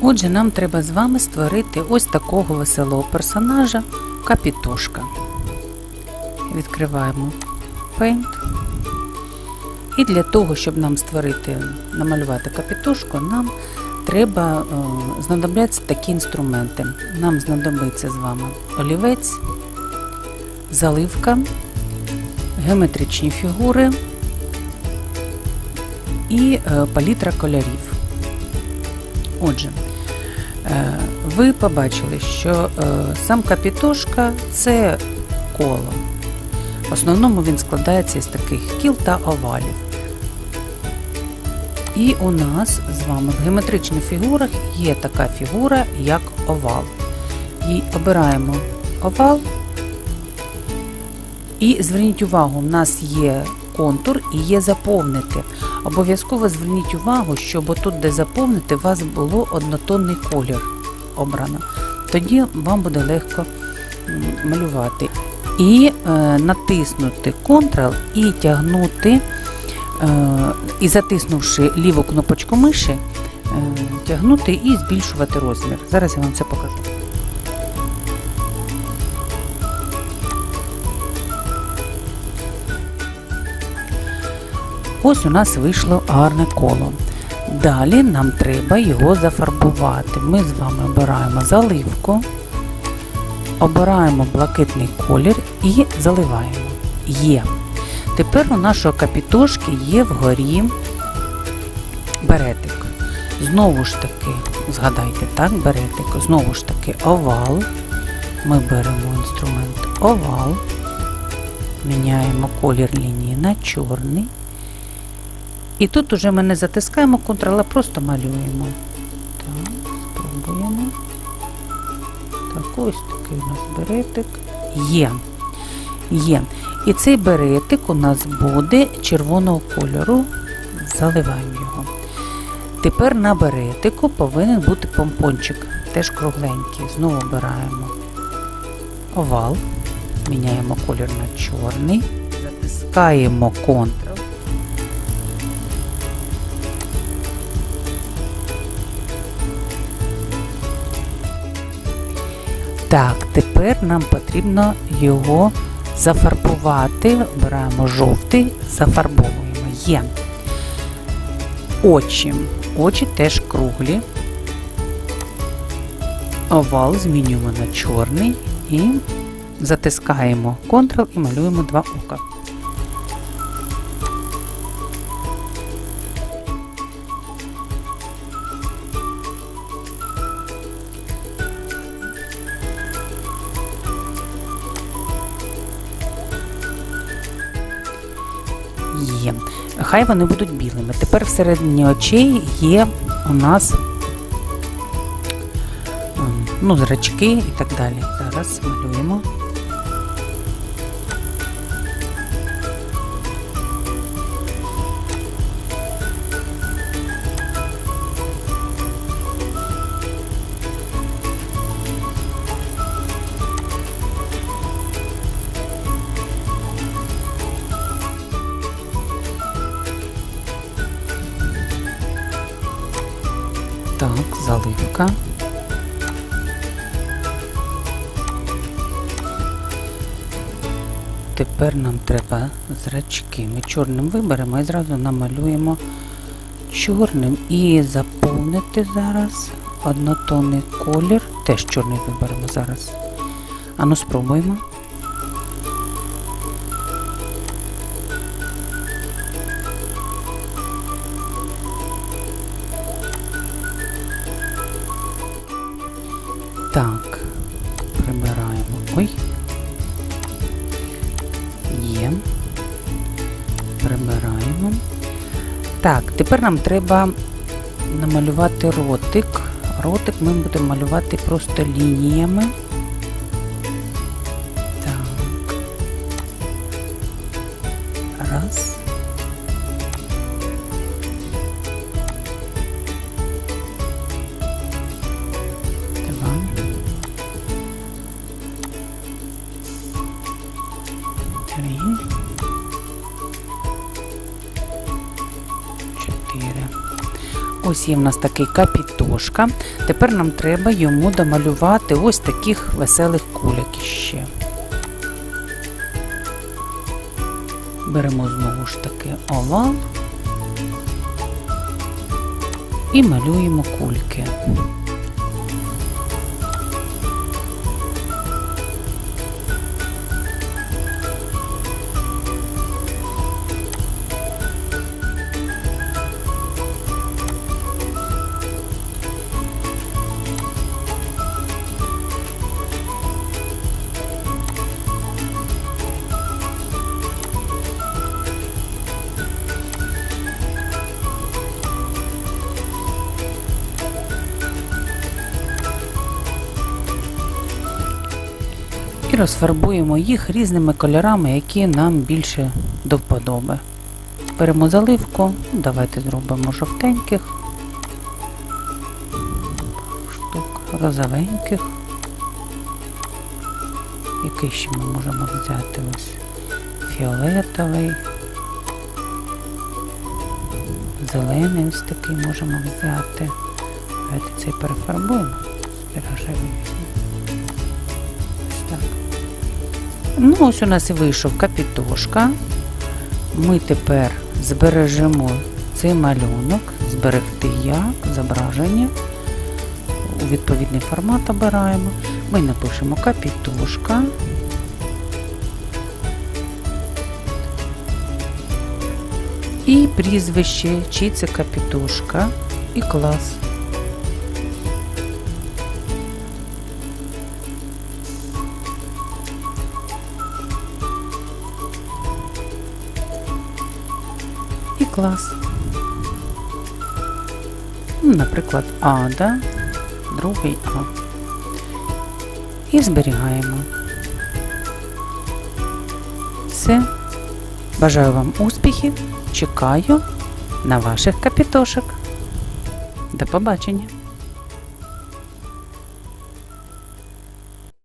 Отже, нам треба з вами створити ось такого веселого персонажа Капітошка. Відкриваємо Paint. І для того, щоб нам створити, намалювати капітошку, нам треба е, знадобляться такі інструменти. Нам знадобиться з вами олівець, заливка, геометричні фігури і е, палітра кольорів. Отже, ви побачили, що е, сам капітошка це коло. В основному він складається із таких кіл та овалів. І у нас з вами в геометричних фігурах є така фігура, як овал. І обираємо овал. І зверніть увагу, в нас є контур і є заповнити. Обов'язково зверніть увагу, щоб отут, де заповнити, у вас було однотонний колір обрано. Тоді вам буде легко малювати. І е, натиснути Ctrl і тягнути, е, і затиснувши ліву кнопочку миші, е, тягнути і збільшувати розмір. Зараз я вам це покажу. Ось у нас вийшло гарне коло. Далі нам треба його зафарбувати. Ми з вами обираємо заливку, обираємо блакитний колір і заливаємо. Є. Тепер у нашого капітошки є вгорі беретик. Знову ж таки, згадайте, так, беретик, знову ж таки овал. Ми беремо інструмент овал, міняємо колір лінії на чорний. І тут уже ми не затискаємо Ctrl, а просто малюємо. Так, спробуємо. Так, ось такий у нас беретик. Є. Є. І цей беретик у нас буде червоного кольору. Заливаємо його. Тепер на беретику повинен бути помпончик, теж кругленький. Знову обираємо овал, міняємо колір на чорний, затискаємо Ctrl. Так, тепер нам потрібно його зафарбувати. Обираємо жовтий, зафарбовуємо. Є. Очі. Очі теж круглі. Овал змінюємо на чорний і затискаємо Ctrl і малюємо два ока. Хай вони будуть білими. Тепер всередині очей є у нас ну, зрачки і так далі. Зараз малюємо. Так, заливка. Тепер нам треба зрачки. Ми чорним виберемо і зразу намалюємо чорним і заповнити зараз однотонний колір. Теж чорний виберемо зараз. Ану, спробуємо. Прибираємо. Так, тепер нам треба намалювати ротик. Ротик ми будемо малювати просто лініями. Ось є в нас такий капітошка. Тепер нам треба йому домалювати ось таких веселих куляк іще. Беремо знову ж таки овал і малюємо кульки. Розфарбуємо їх різними кольорами, які нам більше до вподоби. Беремо заливку, давайте зробимо жовтеньких, штук, розовеньких. Який ще ми можемо взяти ось фіолетовий, зелений ось такий можемо взяти. Давайте цей перефарбуємо. Так. Ну, ось у нас і вийшов капітошка. Ми тепер збережемо цей малюнок, зберегти як, зображення. У відповідний формат обираємо. Ми напишемо капітошка. І прізвище, чи це капітошка і клас. Клас. Ну, Наприклад, Ада, другий А. І зберігаємо. Все. Бажаю вам успіхів. Чекаю на ваших капітошок. До побачення!